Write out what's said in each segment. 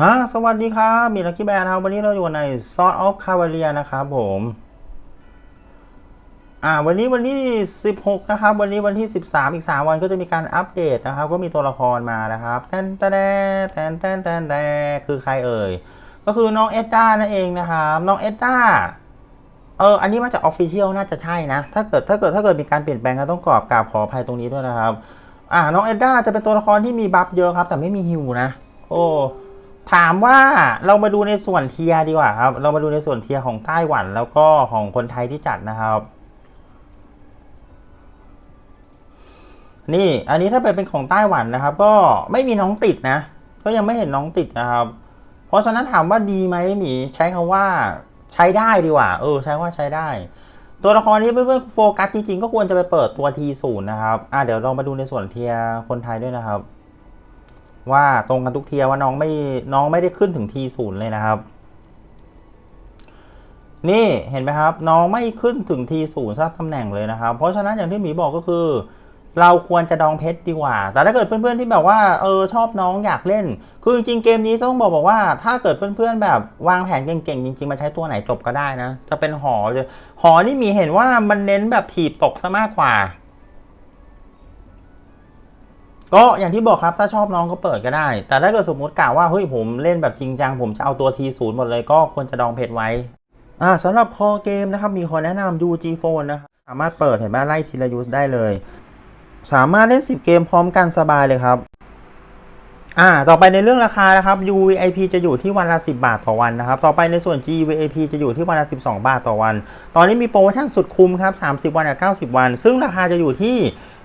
ฮะสวัสดีครับ มีลัคกี้แบร์ครับวันนี้เราอยู่ใน Sort of Cavalier นะครับผม อ่า วันนี้วันที่ 16 นะครับ วันนี้วันที่ 13 อีก 3 วันก็จะมีการอัปเดตนะครับ ก็มีตัวละครมานะครับแตนแตนแตนแตนแตนแตนคือใครเอ่ย ก็คือน้องเอสตานั่นเองนะครับ น้องเอสตาเออ อันนี้มาจากออฟฟิเชียลน่าจะใช่นะ ถ้าเกิดถ้าเกิดถ้าเกิดมีการเปลี่ยนแปลงก็ต้องกรอบกราบขออภัยตรงนี้ด้วยนะครับ อ่า น้องเอสตาจะเป็นตัวละครที่มีบัฟเยอะครับ แต่ไม่มีฮิวนะ โอ้ ถามว่าเรามาดูในส่วนเทียดีกว่าครับ เรามาดูในส่วนเทียของไต้หวันแล้วก็ของคนไทยที่จัดนะครับ นี่อันนี้ถ้าเป็นเป็นของไต้หวันนะครับ ก็ไม่มีน้องติดนะ ก็ยังไม่เห็นน้องติดนะครับ เพราะฉะนั้นถามว่าดีไหมหมีใช้คำว่าใช้ได้ดีกว่า เออ ใช้ว่าใช้ได้ ตัวละครที่เพื่อนๆโฟกัสจริงๆ ก็ควรจะไปเปิดตัวทีศูนย์นะครับอะเดี๋ยวลองมาดูในส่วนเทียคนไทยด้วยนะครับ ว่าตรงกันทุกเทียว่าน้องไม่น้องไม่ได้ขึ้นถึงทีศูนย์เลยนะครับ นี่เห็นไหมครับ น้องไม่ขึ้นถึงทีศูนย์สักตำแหน่งเลยนะครับ เพราะฉะนั้นอย่างที่หมีบอกก็คือ เราควรจะดองเพชรดีกว่า แต่ถ้าเกิดเพื่อนๆที่แบบว่าเออชอบน้องอยากเล่น คือจริงๆเกมนี้ต้องบอกบอกว่า ถ้าเกิดเพื่อนๆแบบวางแผนเก่งๆจริงๆมาใช้ตัวไหนจบก็ได้นะ จะเป็นหอหอนี่มีเห็นว่ามันเน้นแบบถีบตกซะมากกว่า ก็อย่างที่บอกครับถ้าชอบน้องก็เปิดก็ได้ แต่ถ้าเกิดสมมติกล่าวว่าเฮ้ยผมเล่นแบบจริงจังผมจะเอาตัวทีศูนย์หมดเลยก็ควรจะดองเพชรไว้อ่าสำหรับคอเกมนะครับมีคนแนะนำ UG Phone นะครับสามารถเปิดเห็นไหมไล่ทีละยูสได้เลย สามารถเล่น 10 เกมพร้อมกันสบายเลยครับอ่า ต่อไปในเรื่องราคานะครับ UVIP จะอยู่ที่วันละ 10 บาทต่อวันนะครับ ต่อไปในส่วน GVIP จะอยู่ที่วันละ 12 บาทต่อวัน ตอนนี้มีโปรโมชั่นสุดคุ้มครับ 30 วันกับ90 วัน ซึ่งราคาจะอยู่ที่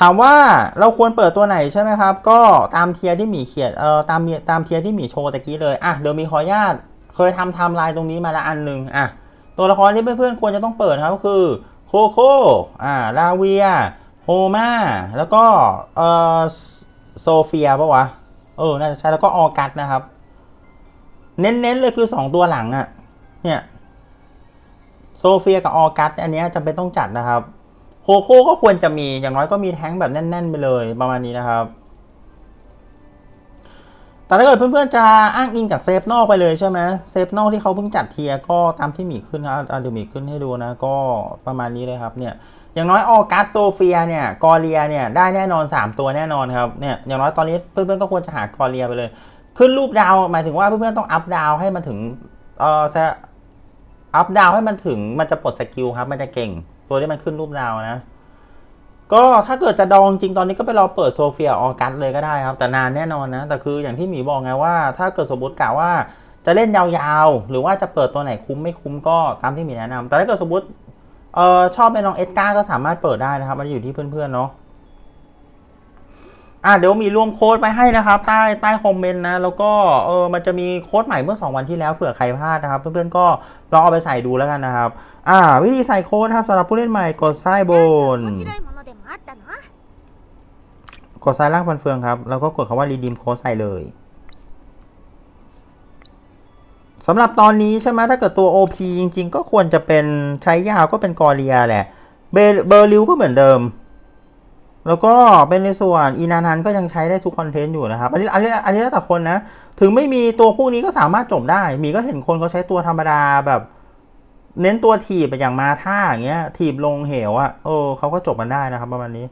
ถามว่าเราควรเปิดตัวไหนใช่ไหมครับ ก็ตามเทียร์ที่หมีเขียนเอ่อตามตามเทียร์ที่หมีโชว์ตะกี้เลยอะเดี๋ยวมีขออนุญาตเคยทำไทม์ไลน์ตรงนี้มาละอันหนึ่งอะตัวละครที่เพื่อนๆควรจะต้องเปิดครับก็คือโคโค่อ่าลาเวียโฮมาแล้วก็เอ่อโซเฟียปะวะเออน่าจะใช่แล้วก็ออกัสนะครับ เน้นๆเลยคือ 2 ตัวหลังอะ่ะเนี่ยโซเฟียกับออกัสอันนี้จำเป็นต้องจัดนะครับ โคโค่ก็ควรจะมีอย่างน้อยก็มีแท้งแบบแน่น ๆ ไปเลยประมาณนี้นะครับ แต่ถ้าเกิดเพื่อนๆจะอ้างอิงจากเซฟนอกไปเลยใช่ไหมเซฟนอกที่เขาเพิ่งจัดเทียก็ตามที่มีขึ้นนะอะเดี๋ยวมีขึ้นให้ดูนะก็ประมาณนี้เลยครับเนี่ยอย่างน้อยออกัสโซเฟียเนี่ยกอเรียเนี่ยได้แน่นอน 3 ตัวแน่นอนครับเนี่ยอย่างน้อยตอนนี้เพื่อนๆก็ควรจะหากอเรียไปเลย ขึ้นรูปดาวหมายถึงว่าเพื่อนๆต้องอัพดาวให้มันถึงเออจะอัพดาวให้มันถึงมันจะปลดสกิลครับมันจะเก่ง ตัวที่มันขึ้นรูปดาวนะ ก็ถ้าเกิดจะดองจริงตอนนี้ก็ไปรอเปิดโซเฟียออกัสเลยก็ได้ครับ แต่นานแน่นอนนะ แต่คืออย่างที่หมีบอกไงว่า ถ้าเกิดสมมติกล่าวว่าจะเล่นยาวๆ หรือว่าจะเปิดตัวไหนคุ้มไม่คุ้มก็ตามที่หมีแนะนำแต่ถ้าเกิดสมมติเออชอบเป็นน้องเอสกาก็สามารถเปิดได้นะครับ มันอยู่ที่เพื่อนๆเนาะ อะเดี๋ยวมีรวมโค้ดไปให้นะครับ ใต้ใต้คอมเมนต์นะ แล้วก็เออมันจะมีโค้ดใหม่เมื่อ 2 วันที่แล้วเผื่อใครพลาดนะครับ เพื่อนๆก็ลองเอาไปใส่ดูแล้วกันนะครับ อ่า วิธีใส่โค้ดครับสำหรับผู้เล่นใหม่กดซ้ายบน กดซ้ายล่างฟันเฟืองครับ แล้วก็กดคำว่ารีดิมโค้ดใส่เลยสำหรับตอนนี้ใช่ไหมถ้าเกิดตัว OP จริง ๆ ก็ควรจะเป็นใช้ยาวก็เป็นกอเรียแหละเบอร์ลิวก็เหมือนเดิม แล้วก็เป็นในส่วนอีนานันก็ยังใช้ได้ทุกคอนเทนต์อยู่นะครับ อันนี้อันนี้อันนี้แล้วแต่คนนะ ถึงไม่มีตัวพวกนี้ก็สามารถจบได้ มีก็เห็นคนเขาใช้ตัวธรรมดาแบบ เน้นตัวถีบอย่างมาท่าอย่างเงี้ย ถีบลงเหวอะ่ะเออเขาก็จบมันได้นะครับประมาณนี้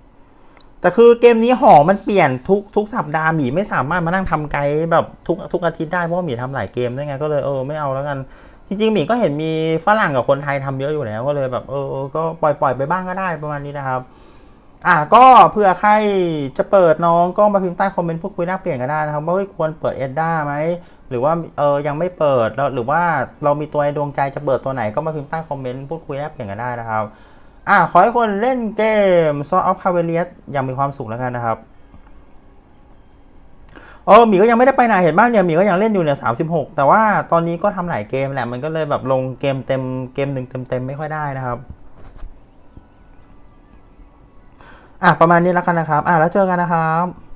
แต่คือเกมนี้หอมันเปลี่ยนทุกทุกสัปดาห์หมีไม่สามารถมานั่งทำไกด์แบบทุกทุกอาทิตย์ได้เพราะหมีทำหลายเกมด้วยไงก็เลยเออไม่เอาแล้วกันจริงๆหมีก็เห็นมีฝรั่งกับคนไทยทำเยอะอยู่แล้วก็เลยแบบเออเออก็ปล่อยปล่อยไปบ้างก็ได้ประมาณนี้นะครับ อะก็เผื่อใครจะเปิดน้องก็มาพิมพ์ใต้คอมเมนต์พูดคุยแลกเปลี่ยนกันได้นะครับว่าควรเปิดเอ็ดด้าไหมหรือว่าเออยังไม่เปิดแล้วหรือว่าเรามีตัวในดวงใจจะเปิดตัวไหนก็มาพิมพ์ใต้คอมเมนต์พูดคุยแลกเปลี่ยนกันได้นะครับ อะขอให้คนเล่นเกม Sword of c a v a l i e r อย่างมีความสุขแล้วกันนะครับเออหมีก็ยังไม่ได้ไปไหนเห็นบ้างเนี่ยหมีก็ยังเล่นอยู่เนี่ยสาแต่ว่าตอนนี้ก็ทำหลายเกมแหละมันก็เลยแบบลงเกมเต็มเกมหนึ่งเต็มๆไม่ค่อยได้นะครับ อะประมาณนี้แล้วกันนะครับ อะแล้วเจอกันนะครับ